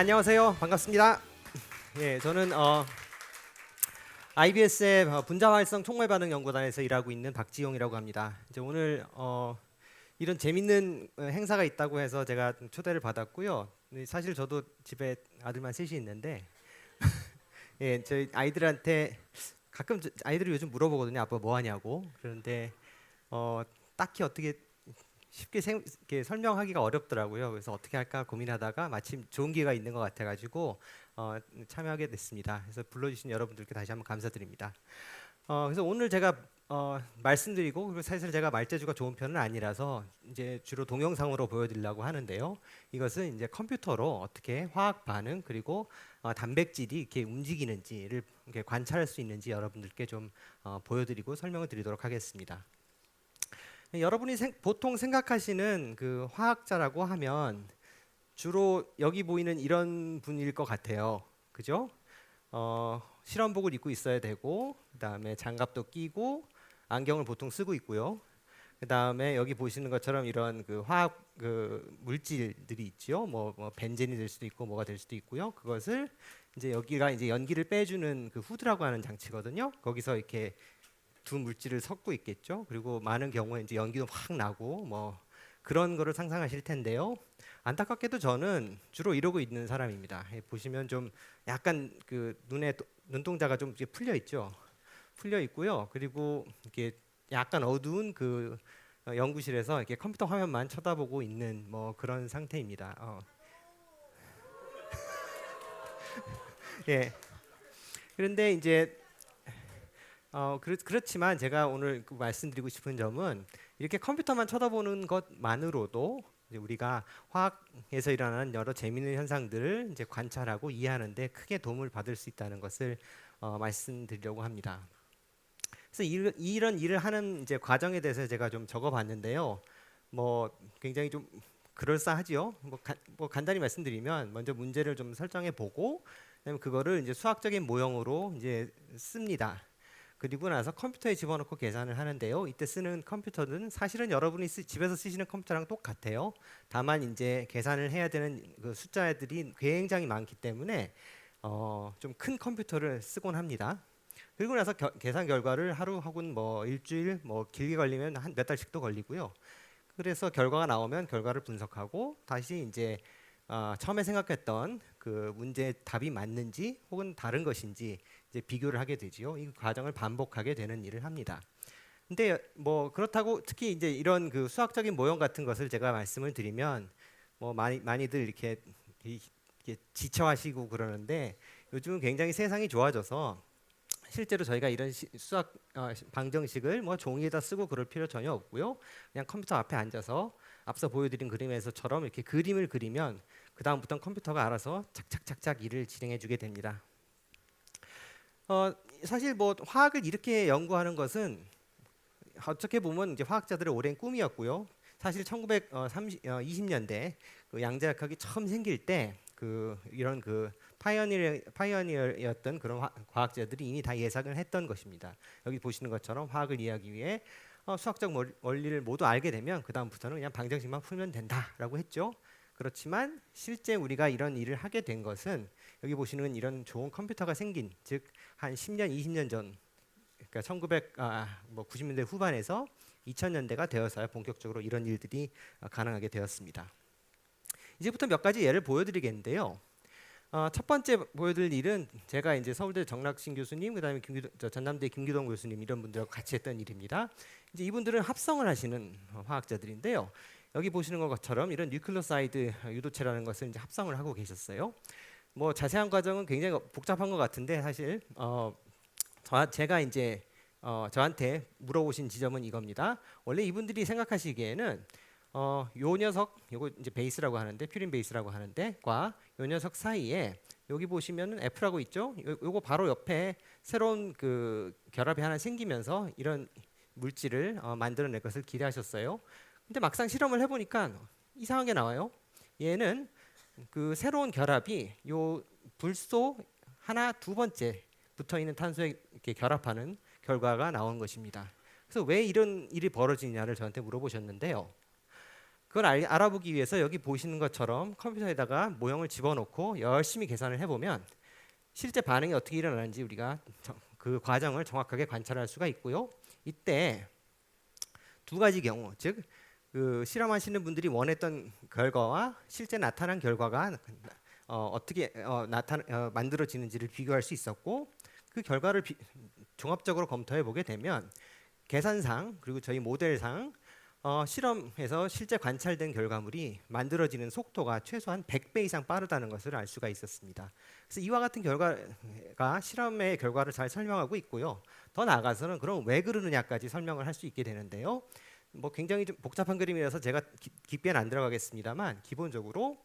안녕하세요. 반갑습니다. 예, 저는 어, IBS의 어, 분자 활성 총괄 반응 연구단에서 일하고 있는 박지용이라고 합니다. 이제 오늘 어, 이런 재밌는 어, 행사가 있다고 해서 제가 초대를 받았고요. 근데 사실 저도 집에 아들만 셋이 있는데 예, 저희 아이들한테 가끔 저- 아이들이 요즘 물어보거든요. 아빠 뭐 하냐고. 그런데 어, 딱히 어떻게 쉽게 생, 설명하기가 어렵더라고요. 그래서 어떻게 할까 고민하다가 마침 좋은 기회가 있는 것 같아가지고 어, 참여하게 됐습니다. 그래서 불러주신 여러분들께 다시 한번 감사드립니다. 어, 그래서 오늘 제가 어, 말씀드리고 그리고 사실 제가 말재주가 좋은 편은 아니라서 이제 주로 동영상으로 보여드리려고 하는데요. 이것은 이제 컴퓨터로 어떻게 화학 반응 그리고 어, 단백질이 이렇게 움직이는지를 이렇게 관찰할 수 있는지 여러분들께 좀 어, 보여드리고 설명을 드리도록 하겠습니다. 여러분이 생- 보통 생각하시는 그 화학자라고 하면 주로 여기 보이는 이런 분일 것 같아요. 그죠? 어, 실험복을 입고 있어야 되고 그다음에 장갑도 끼고 안경을 보통 쓰고 있고요. 그다음에 여기 보시는 것처럼 이런 그 화학 그 물질들이 있죠. 뭐, 뭐 벤젠이 될 수도 있고 뭐가 될 수도 있고요. 그것을 이제 여기가 이제 연기를 빼주는 그 후드라고 하는 장치거든요. 거기서 이렇게 두 물질을 섞고 있겠죠. 그리고 많은 경우에 이제 연기도 확 나고 뭐 그런 거를 상상하실 텐데요. 안타깝게도 저는 주로 이러고 있는 사람입니다. 예, 보시면 좀 약간 그 눈에 도- 눈동자가 좀 풀려 있죠. 풀려 있고요. 그리고 이렇게 약간 어두운 그 어, 연구실에서 이렇게 컴퓨터 화면만 쳐다보고 있는 뭐 그런 상태입니다. 어. 예. 그런데 이제 어 그렇, 그렇지만 제가 오늘 그 말씀드리고 싶은 점은 이렇게 컴퓨터만 쳐다보는 것만으로도 우리가 화학에서 일어나는 여러 재미있는 현상들을 이제 관찰하고 이해하는데 크게 도움을 받을 수 있다는 것을 어, 말씀드리려고 합니다. 그래서 이, 이런 일을 하는 이제 과정에 대해서 제가 좀 적어봤는데요. 뭐 굉장히 좀 그럴싸하지요. 뭐, 가, 뭐 간단히 말씀드리면 먼저 문제를 좀 설정해 보고 그다음에 그거를 이제 수학적인 모형으로 이제 씁니다. 그리고 나서 컴퓨터에 집어넣고 계산을 하는데요. 이때 쓰는 컴퓨터는 사실은 여러분이 쓰, 집에서 쓰시는 컴퓨터랑 똑같아요. 다만 이제 계산을 해야 되는 그 숫자들이 굉장히 많기 때문에 어, 좀 큰 컴퓨터를 쓰곤 합니다. 그리고 나서 겨, 계산 결과를 하루 혹은 뭐 일주일 뭐 길게 걸리면 한 몇 달씩도 걸리고요. 그래서 결과가 나오면 결과를 분석하고 다시 이제 어, 처음에 생각했던 그 문제의 답이 맞는지 혹은 다른 것인지 이제 비교를 하게 되지요. 이 과정을 반복하게 되는 일을 합니다. 근데 뭐 그렇다고 특히 이제 이런 그 수학적인 모형 같은 것을 제가 말씀을 드리면 뭐 많이 많이들 이렇게, 이- 이렇게 지쳐하시고 그러는데 요즘은 굉장히 세상이 좋아져서 실제로 저희가 이런 시, 수학 어, 시- 방정식을 뭐 종이에다 쓰고 그럴 필요 전혀 없고요. 그냥 컴퓨터 앞에 앉아서 앞서 보여드린 그림에서처럼 이렇게 그림을 그리면 그 다음부터는 컴퓨터가 알아서 착착착착 일을 진행해주게 됩니다. 어, 사실 뭐 화학을 이렇게 연구하는 것은 어떻게 보면 이제 화학자들의 오랜 꿈이었고요. 사실 1920년대 그 양자역학이 처음 생길 때 그 이런 그 파이어니어 파이어니어였던 그런 화, 과학자들이 이미 다 예상을 했던 것입니다. 여기 보시는 것처럼 화학을 이해하기 위해 어, 수학적 원- 원리를 모두 알게 되면 그 다음부터는 그냥 방정식만 풀면 된다라고 했죠. 그렇지만 실제 우리가 이런 일을 하게 된 것은 여기 보시는 이런 좋은 컴퓨터가 생긴 즉 한 10년, 20년 전 그러니까 1900 아, 뭐 90년대 후반에서 2000년대가 되어서야 본격적으로 이런 일들이 어, 가능하게 되었습니다. 이제부터 몇 가지 예를 보여드리겠는데요. 어, 첫 번째 보여드릴 일은 제가 이제 서울대 정락신 교수님, 그다음에 김기동, 저 전남대 김기동 교수님 이런 분들하고 같이 했던 일입니다. 이제 이분들은 합성을 하시는 어, 화학자들인데요. 여기 보시는 것처럼 이런 뉴클로사이드 유도체라는 것을 이제 합성을 하고 계셨어요. 뭐 자세한 과정은 굉장히 복잡한 것 같은데 사실 어, 저, 제가 이제 어, 저한테 물어보신 지점은 이겁니다. 원래 이분들이 생각하시기에는 어, 요 녀석, 요거 이제 베이스라고 하는데 퓨린 베이스라고 하는데 과 요 녀석 사이에 여기 보시면은 F라고 있죠. 요, 요거 바로 옆에 새로운 그 결합이 하나 생기면서 이런 물질을 어, 만들어낼 것을 기대하셨어요. 근데 막상 실험을 해보니까 이상하게 나와요. 얘는 그 새로운 결합이 요 불소 하나 두 번째 붙어 있는 탄소에 이렇게 결합하는 결과가 나온 것입니다. 그래서 왜 이런 일이 벌어지냐를 저한테 물어보셨는데요. 그걸 알, 알아보기 위해서 여기 보시는 것처럼 컴퓨터에다가 모형을 집어넣고 열심히 계산을 해보면 실제 반응이 어떻게 일어나는지 우리가 저- 그 과정을 정확하게 관찰할 수가 있고요. 이때 두 가지 경우, 즉 그 실험하시는 분들이 원했던 결과와 실제 나타난 결과가 어, 어떻게 어, 나타 어, 만들어지는지를 비교할 수 있었고 그 결과를 비, 종합적으로 검토해 보게 되면 계산상 그리고 저희 모델상 어, 실험에서 실제 관찰된 결과물이 만들어지는 속도가 최소한 100배 이상 빠르다는 것을 알 수가 있었습니다. 그래서 이와 같은 결과가 실험의 결과를 잘 설명하고 있고요. 더 나아가서는 그럼 왜 그러느냐까지 설명을 할 수 있게 되는데요. 뭐 굉장히 좀 복잡한 그림이라서 제가 기- 깊게는 안 들어가겠습니다만 기본적으로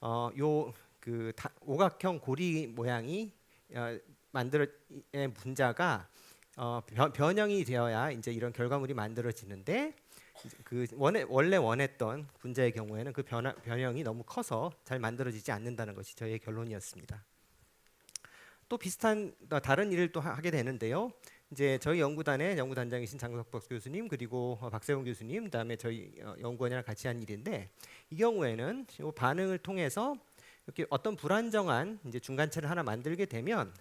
어, 요그 오각형 고리 모양이 어, 만들어진 분자가 어, 변, 변형이 되어야 이제 이런 결과물이 만들어지는데 그 원해, 원래 원했던 분자의 경우에는 그 변화, 변형이 너무 커서 잘 만들어지지 않는다는 것이 저의 결론이었습니다. 또 비슷한 어, 다른 일을 또 하- 하게 되는데요. 이제 저희 연구단의 연구단장이신 장석박 교수님 그리고 어, 박세훈 교수님 그다음에 저희 어, 연구원이랑 같이 한 일인데 이 경우에는 이 반응을 통해서 이렇게 어떤 불안정한 이제 중간체를 하나 만들게 되면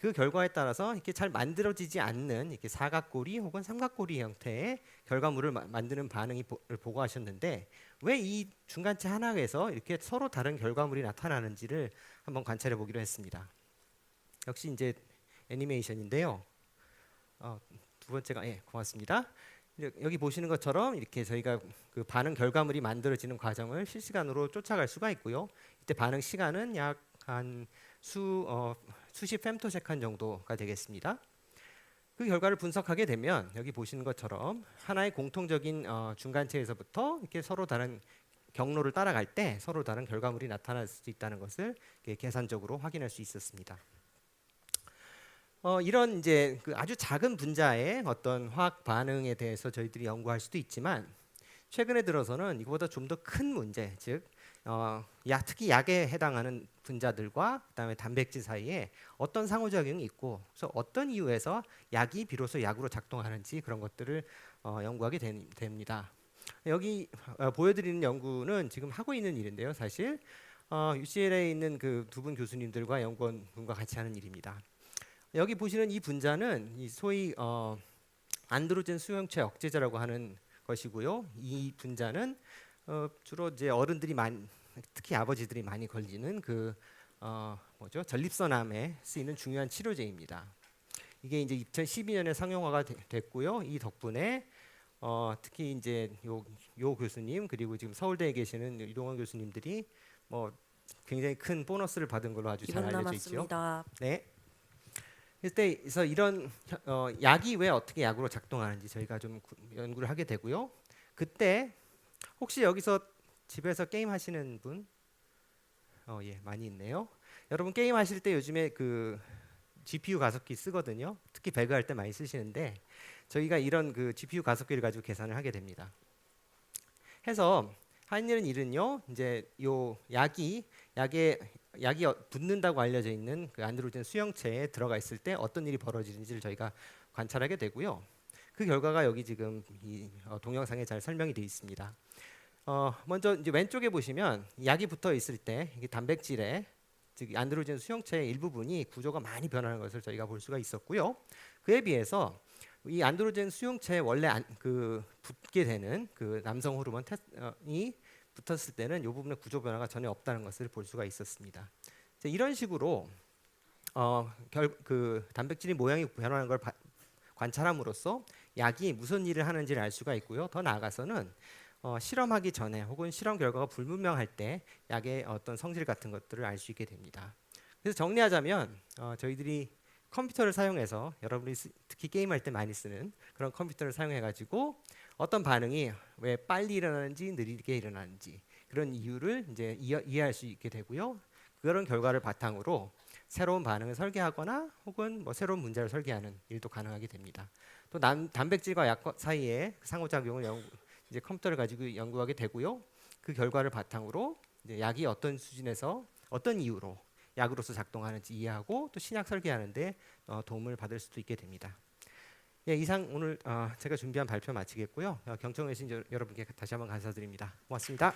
그 결과에 따라서 이렇게 잘 만들어지지 않는 이렇게 사각고리 혹은 삼각고리 형태의 결과물을 마- 만드는 반응이 보, 를 보고하셨는데 왜 이 중간체 하나에서 이렇게 서로 다른 결과물이 나타나는지를 한번 관찰해 보기로 했습니다. 역시 이제 애니메이션인데요. 어, 두 번째가 예 고맙습니다. 여기 보시는 것처럼 이렇게 저희가 그 반응 결과물이 만들어지는 과정을 실시간으로 쫓아갈 수가 있고요. 이때 반응 시간은 약 한 수 어, 수십 fem토세컨 정도가 되겠습니다. 그 결과를 분석하게 되면 여기 보시는 것처럼 하나의 공통적인 어, 중간체에서부터 이렇게 서로 다른 경로를 따라갈 때 서로 다른 결과물이 나타날 수 있다는 것을 계산적으로 확인할 수 있었습니다. 어, 이런 이제 그 아주 작은 분자의 어떤 화학 반응에 대해서 저희들이 연구할 수도 있지만 최근에 들어서는 이거보다 좀 더 큰 문제, 즉 어, 약, 특히 약에 해당하는 분자들과 그다음에 단백질 사이에 어떤 상호작용이 있고 그래서 어떤 이유에서 약이 비로소 약으로 작동하는지 그런 것들을 어, 연구하게 된- 됩니다. 여기 어, 보여드리는 연구는 지금 하고 있는 일인데요, 사실 어, UCLA에 있는 그 두 분 교수님들과 연구원분과 같이 하는 일입니다. 여기 보시는 이 분자는 이 소위 어, 안드로젠 수용체 억제제라고 하는 것이고요. 이 분자는 어, 주로 이제 어른들이 많이 특히 아버지들이 많이 걸리는 그 어, 뭐죠 전립선암에 쓰이는 중요한 치료제입니다. 이게 이제 2012년에 상용화가 되- 됐고요. 이 덕분에 어, 특히 이제 요, 요 교수님 그리고 지금 서울대에 계시는 이동원 교수님들이 뭐 굉장히 큰 보너스를 받은 걸로 아주 잘 2분 알려져 있죠. 네. 그래서 이런 어, 약이 왜 어떻게 약으로 작동하는지 저희가 좀 구- 연구를 하게 되고요. 그때 혹시 여기서 집에서 게임 하시는 분? 어, 예, 많이 있네요. 여러분 게임 하실 때 요즘에 그 GPU 가속기 쓰거든요. 특히 배그 할 때 많이 쓰시는데 저희가 이런 그 GPU 가속기를 가지고 계산을 하게 됩니다. 해서 하는 일은요. 이제 요 약이 약에 약이 어- 붙는다고 알려져 있는 그 안드로젠 수용체에 들어가 있을 때 어떤 일이 벌어지는지를 저희가 관찰하게 되고요. 그 결과가 여기 지금 이 어, 동영상에 잘 설명이 되어 있습니다. 어, 먼저 이제 왼쪽에 보시면 약이 붙어 있을 때 단백질에 즉 안드로젠 수용체의 일부분이 구조가 많이 변하는 것을 저희가 볼 수가 있었고요. 그에 비해서 이 안드로젠 수용체에 원래 안, 그 붙게 되는 그 남성 호르몬 테스이 붙었을 때는 이 부분의 구조 변화가 전혀 없다는 것을 볼 수가 있었습니다. 이런 식으로 어, 결, 그 단백질이 모양이 변하는 걸 바, 관찰함으로써 약이 무슨 일을 하는지를 알 수가 있고요. 더 나아가서는 어, 실험하기 전에 혹은 실험 결과가 불분명할 때 약의 어떤 성질 같은 것들을 알 수 있게 됩니다. 그래서 정리하자면 어, 저희들이 컴퓨터를 사용해서 여러분이 쓰, 특히 게임할 때 많이 쓰는 그런 컴퓨터를 사용해 가지고 어떤 반응이 왜 빨리 일어나는지 느리게 일어나는지 그런 이유를 이제 이해, 이해할 수 있게 되고요. 그런 결과를 바탕으로 새로운 반응을 설계하거나 혹은 뭐 새로운 문제를 설계하는 일도 가능하게 됩니다. 또 남, 단백질과 약 사이의 그 상호작용을 연구, 이제 컴퓨터를 가지고 연구하게 되고요. 그 결과를 바탕으로 약이 어떤 수준에서 어떤 이유로 약으로서 작동하는지 이해하고 또 신약 설계하는데 어, 도움을 받을 수도 있게 됩니다. 예, 이상 오늘 어, 제가 준비한 발표 마치겠고요. 어, 경청해 주신 여- 여러분께 다시 한번 감사드립니다. 고맙습니다.